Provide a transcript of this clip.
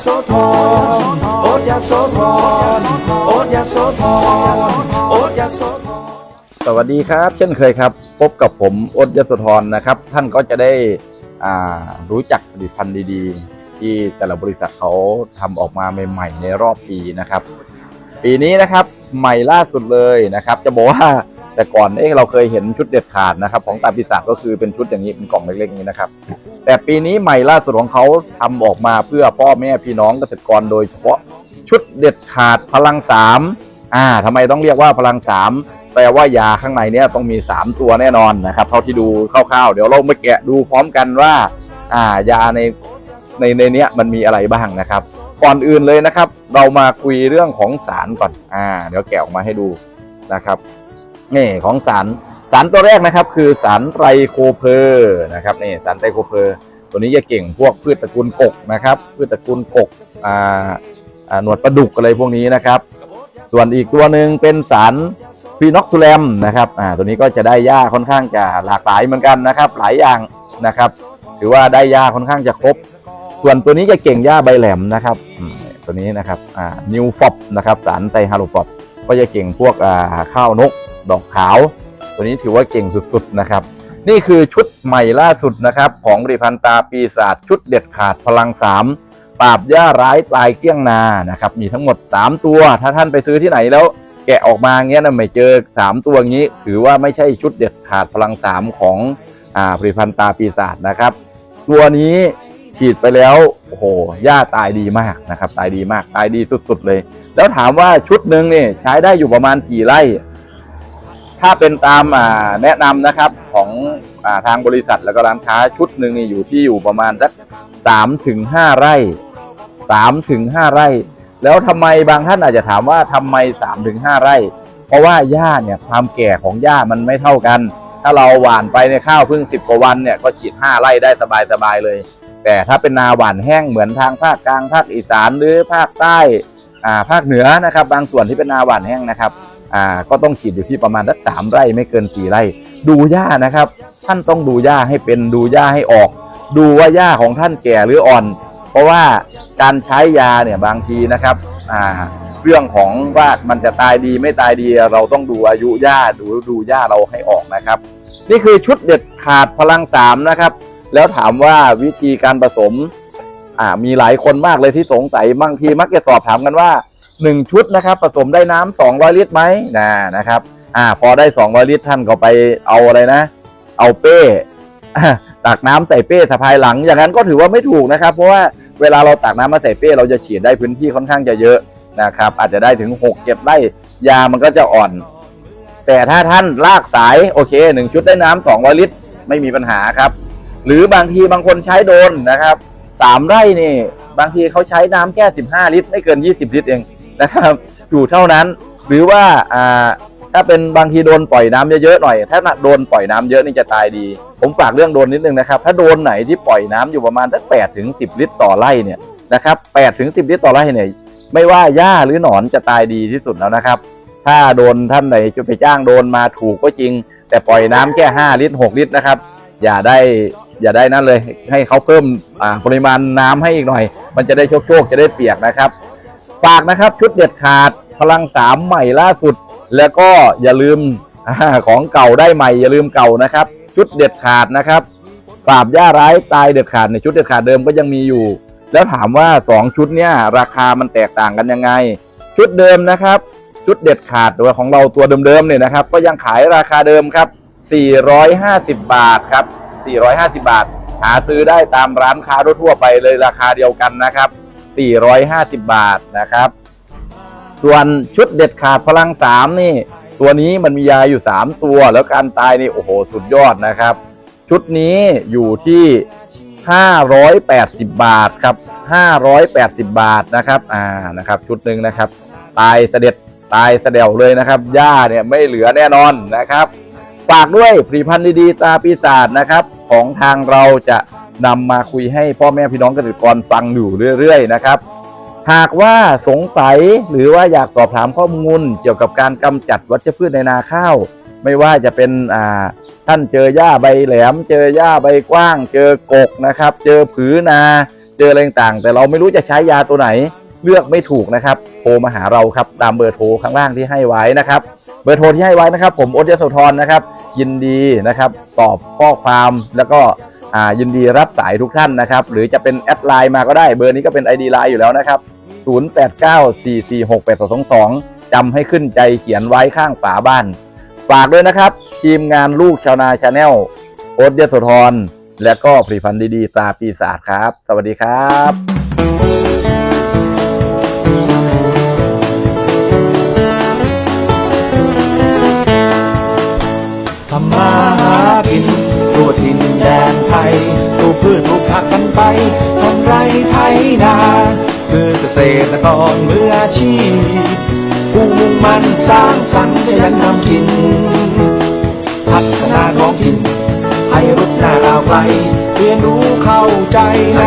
โสธรโอ๊ยโสธรโอ๊ยโสธรโอ๊ยโสธรสวัสดีครับ เช่นเคยครับ พบกับผมอ้นยศธรนะครับ ท่านก็จะได้รู้จักผลิตภัณฑ์ดีๆ ที่แต่ละบริษัทเขาทำออกมาใหม่ๆในรอบปีนะครับ ปีนี้นะครับใหม่ล่าสุดเลยนะครับ จะบอกว่า แต่ก่อนเอ๊ะเราเคยเห็นชุดเด็ดขาดนะครับ ของตาปีศาจก็คือเป็นชุดอย่างนี้เป็นกล่องเล็กๆนี้นะครับ แต่ปีนี้ใหม่ล่าสุดของเขาทำออกมาเพื่อพ่อแม่พี่น้องเกษตรกรโดยเฉพาะชุดเด็ดขาดพลังสามอ่าทำไมต้องเรียกว่าพลังสามแปลว่ายาข้างในเนี้ยต้องมีสามตัวแน่นอนนะครับเท่าที่ดูคร่าวๆ เดี๋ยวเรามาแกะดูพร้อมกันว่า อ่ายาในในในเนี้ยมันมีอะไรบ้างนะครับ ก่อนอื่นเลยนะครับ เรามาคุยเรื่องของสารก่อนอ่า เดี๋ยวแกะออกมาให้ดูนะครับ นี่ของสารสารตัวแรกนะครับ คือสารไตรโคเพอร์นะครับนี่สารไตรโคเพอร์ตัวนี้จะเก่งพวกพืชตระกูลกกนะครับ พืชตระกูลกกอ่าอ่าหนวดปลาดุกอะไรพวกนี้นะครับ ส่วนอีกตัวหนึ่งเป็นสารฟีนอกทูแลมนะครับอ่าตัวนี้ก็จะได้หญ้าค่อนข้างจะหลากหลายเหมือนกันนะครับ หลายอย่างนะครับถือว่าได้หญ้าค่อนข้างจะครบ ส่วนตัวนี้จะเก่งหญ้าใบแหลมนะครับตัวนี้นะครับอ่านิวฟอปนะครับสารไซฮาโลฟอปก็จะเก่งพวกอ่าข้าวนก ดอกขาว ตัวนี้ถือว่าเก่งสุดๆนะครับ นี่คือชุดใหม่ล่าสุดนะครับ ของริพันตาปีศาจชุดเด็ดขาดพลังสามปราบหญ้าร้ายตายเกลี้ยงนานะครับ มีทั้งหมด 3 ตัว ถ้าท่านไปซื้อที่ไหนแล้ว แกะออกมาเงี้ยนะไม่เจอ 3 ตัวงี้ ถือว่าไม่ใช่ชุดเด็ดขาดพลังสามของอ่าผลิตภัณฑ์ตาปีศาจนะครับ ตัวนี้ฉีดไปแล้วโอ้โหหญ้าตายดีมากนะครับ ตายดีมากตายดีสุด ๆ เลย แล้วถามว่าชุดหนึ่งนี่ใช้ได้อยู่ประมาณกี่ไร่ ถ้าเป็นตามแนะนำนะครับของอทางบริษัทแล้วก็ร้านค้าชุดหนึ่งนี่อยู่ที่อยู่ประมาณสักสามถึงห้าไร่สามถึงห้าไร่ แล้วทำไมบางท่านอาจจะถามว่าทำไมสามถึงห้าไร่ เพราะว่าหญ้าเนี่ยความแก่ของหญ้ามันไม่เท่ากัน ถ้าเราหว่านไปในข้าวเพิ่งสิบกว่าวันเนี่ยก็ฉีดห้าไร่ได้สบายๆเลย แต่ถ้าเป็นนาหว่านแห้งเหมือนทางภาคกลางภาคอีสานหรือภาคใต้ภาคเหนือนะครับ บางส่วนที่เป็นนาหว่านแห้งนะครับ อ่าก็ต้องฉีดอยู่ที่ประมาณสักสามไร่ไม่เกินสี่ไร่ ดูหญ้านะครับ ท่านต้องดูหญ้าให้เป็นดูหญ้าให้ออก ดูว่าหญ้าของท่านแก่หรืออ่อน เพราะว่าการใช้ยาเนี่ยบางทีนะครับอ่าเรื่องของว่ามันจะตายดีไม่ตายดีเราต้องดูอายุหญ้าดูดูหญ้าเราให้ออกนะครับ นี่คือชุดเด็ดขาดพลังสามนะครับ แล้วถามว่าวิธีการผสม อ่า มีหลายคนมากเลยที่สงสัยบางทีมักจะสอบถามกันว่าหนึ่งชุดนะครับ ผสมได้น้ำสองร้อยลิตรไหมนะนะครับ อ่า พอได้สองร้อยลิตรท่านก็ไปเอาอะไรนะ เอาเป้ตักน้ำใส่เป้สะพายหลัง อย่างนั้นก็ถือว่าไม่ถูกนะครับ เพราะว่าเวลาเราตักน้ำมาใส่เป้เราจะฉีดได้พื้นที่ค่อนข้างจะเยอะนะครับ อาจจะได้ถึงหกเจ็ดไร่ยามันก็จะอ่อน แต่ถ้าท่านลากสายโอเคหนึ่งชุดได้น้ำสองร้อยลิตรไม่มีปัญหาครับ หรือบางทีบางคนใช้โดนนะครับ สามไร่นี่บางทีเขาใช้น้ำแค่สิบห้าลิตร ไม่เกินยี่สิบลิตรเองนะครับ อยู่เท่านั้น หรือว่าอ่าถ้าเป็นบางทีโดนปล่อยน้ำเยอะๆหน่อย ถ้าโดนปล่อยน้ำเยอะนี่จะตายดี ผมฝากเรื่องโดนนิดนึงนะครับ ถ้าโดนไหนที่ปล่อยน้ำอยู่ประมาณสักแปดถึงสิบลิตรต่อไร่เนี่ยนะครับแปดถึงสิบลิตรต่อไร่เนี่ยไม่ว่าหญ้าหรือหนอนจะตายดีที่สุดแล้วนะครับ ถ้าโดนท่านไหนจะไปจ้างโดนมาถูกก็จริง แต่ปล่อยน้ำแค่ห้าลิตรหกลิตรนะครับ อย่าได้ อย่าได้นั่นเลย ให้เขาเพิ่มปริมาณน้ำให้อีกหน่อย มันจะได้โชคโชคจะได้เปียกนะครับ ฝากนะครับชุดเด็ดขาดพลังสามใหม่ล่าสุด แล้วก็อย่าลืมอของเก่าได้ใหม่ อย่าลืมเก่านะครับ ชุดเด็ดขาดนะครับปราบหญ้าร้ายตายเด็ดขาดในชุดเด็ดขาดเดิมก็ยังมีอยู่ แล้วถามว่าสองชุดเนี่ยราคามันแตกต่างกันยังไง ชุดเดิมนะครับ ชุดเด็ดขาดตัวของเราตัวเดิมๆเนี่ยนะครับ ก็ยังขายราคาเดิมครับ 450 บาทครับ 450 บาท หาซื้อได้ตามร้านค้าทั่วไปเลยราคาเดียวกันนะครับ 450 บาทนะครับ ส่วนชุดเด็ดขาดพลังสามนี่ ตัวนี้มันมียาอยู่ 3 ตัว แล้วการตายนี่โอ้โหสุดยอดนะครับ ชุดนี้อยู่ที่ 580 บาทครับ 580 บาทนะครับ อ่านะครับ ชุดหนึ่งนะครับ ตายเสด็จตายเสด็จเลยนะครับหญ้าเนี่ยไม่เหลือแน่นอนนะครับ ฝากด้วยผลิตภัณฑ์ดีๆตาปีศาจนะครับ ของทางเราจะนำมาคุยให้พ่อแม่พี่น้องเกษตรกรฟังอยู่เรื่อยๆนะครับ หากว่าสงสัยหรือว่าอยากสอบถามข้อมูลเกี่ยวกับการกำจัดวัชพืชในนาข้าว ไม่ว่าจะเป็นอ่าท่านเจอหญ้าใบแหลม เจอหญ้าใบกว้าง เจอกกนะครับ เจอผือนา เจออะไรต่างๆแต่เราไม่รู้จะใช้ยาตัวไหน เลือกไม่ถูกนะครับ โทรมาหาเราครับตามเบอร์โทรข้างล่างที่ให้ไว้นะครับ เบอร์โทรที่ให้ไว้นะครับ ผมโอ๊ตยโสธรนะครับ ยินดีนะครับ ตอบข้อความแล้วก็ยินดีรับสายทุกท่านนะครับ หรือจะเป็นแอดไลน์มาก็ได้เบอร์นี้ก็เป็น ID ไลน์อยู่แล้วนะครับ 0894468222จำให้ขึ้นใจเขียนไว้ข้างฝาบ้าน ฝากด้วยนะครับ ทีมงานลูกชาวนาชาแนลโอ๊ตยโสธรและก็ผลิตภัณฑ์ดีๆตาปีศาจครับ สวัสดีครับ ทำไรไทยนาคือเกษตรกรมืออาชีพผู้มุ่งมั่นสร้างสรรค์จะยังนำกิน พัฒนาของกิน ให้รุดหน้าดาไปเรียนรู้เข้าใจใน